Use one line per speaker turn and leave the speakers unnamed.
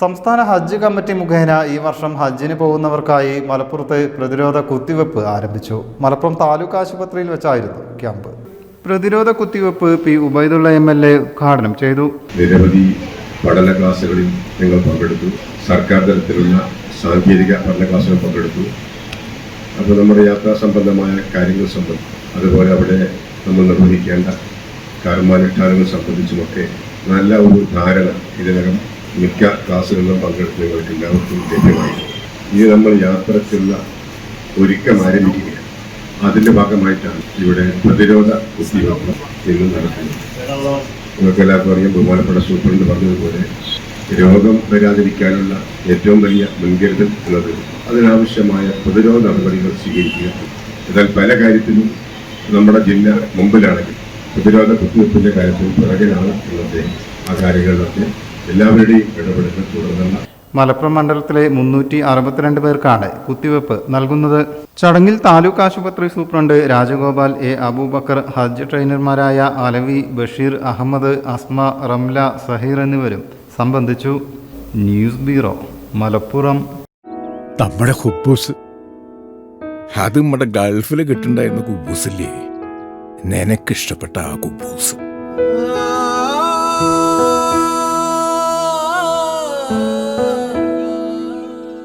സംസ്ഥാന ഹജ്ജ് കമ്മിറ്റി മുഖേന ഈ വർഷം ഹജ്ജിന് പോകുന്നവർക്കായി മലപ്പുറത്ത് പ്രതിരോധ കുത്തിവെപ്പ് ആരംഭിച്ചു. മലപ്പുറം താലൂക്ക് ആശുപത്രിയിൽ വെച്ചായിരുന്നു ക്യാമ്പ്. പ്രതിരോധ കുത്തിവെപ്പ് P Ubaidulla M L A ഉദ്ഘാടനം ചെയ്തു.
നിരവധി പഠന ക്ലാസ്സുകളിൽ നിങ്ങൾ പങ്കെടുത്തു. സർക്കാർ തലത്തിലുള്ള സാങ്കേതിക പഠന ക്ലാസ്സുകൾ പങ്കെടുത്തു. അപ്പോൾ നമ്മുടെ യാത്രാ സംബന്ധമായ കാര്യങ്ങൾ സംബന്ധിച്ച് അതുപോലെ അവിടെ നമ്മൾ നിർവഹിക്കേണ്ട കർമാനുഷ്ഠാനങ്ങൾ സംബന്ധിച്ചുമൊക്കെ നല്ല ഒരു ധാരണ ഇതിനകം മിക്ക ക്ലാസ്സുകളിലും പങ്കെടുത്ത് നിങ്ങൾക്ക് എല്ലാവർക്കും ലഭ്യമായി. ഇനി നമ്മൾ യാത്രയ്ക്കുള്ള ഒരുക്കം ആരംഭിക്കുകയാണ്. അതിന്റെ ഭാഗമായിട്ടാണ് ഇവിടെ പ്രതിരോധ കുത്തിവെപ്പ് ഇന്ന് നടക്കുന്നത്. നിങ്ങൾക്ക് എല്ലാവർക്കും അറിയാം ബഹുമാനപ്പെട്ട സൂപ്രണ്ട് പറഞ്ഞതുപോലെ രോഗം വരാതിരിക്കാനുള്ള ഏറ്റവും വലിയ മുൻകരുതൽ എന്നത് അതിനാവശ്യമായ പ്രതിരോധ നടപടികൾ സ്വീകരിക്കുക. എന്നാൽ പല കാര്യത്തിലും നമ്മുടെ ജില്ല മുമ്പിലാണെങ്കിൽ പ്രതിരോധ കുത്തിവെപ്പിന്റെ കാര്യത്തിൽ പിറകിലാണ് എന്നത് ആ കാര്യങ്ങളിലൊക്കെ എല്ലാവരുടെയും ഇടപെടൽ തുടർന്നുള്ള
മലപ്പുറം മണ്ഡലത്തിലെ മുന്നൂറ്റി അറുപത്തിരണ്ട് പേർക്കാണ് കുത്തിവെപ്പ് നൽകുന്നത്. ചടങ്ങിൽ താലൂക്ക് ആശുപത്രി സൂപ്രണ്ട് രാജഗോപാൽ എ അബൂബക്കർ ഹജ്ജ് ട്രെയിനർമാരായ അലവി ബഷീർ അഹമ്മദ് അസ്മ റംല സഹീർ എന്നിവരും സംബന്ധിച്ചു. News bureau Malappuram.
നമ്മുടെ ഹുബൂസ്. അത് നമ്മുടെ ഗൾഫിൽ കിട്ടുണ്ടായിരുന്ന കുബൂസില്ലേ? നിനക്കിഷ്ടപ്പെട്ട ആ കുബൂസ്.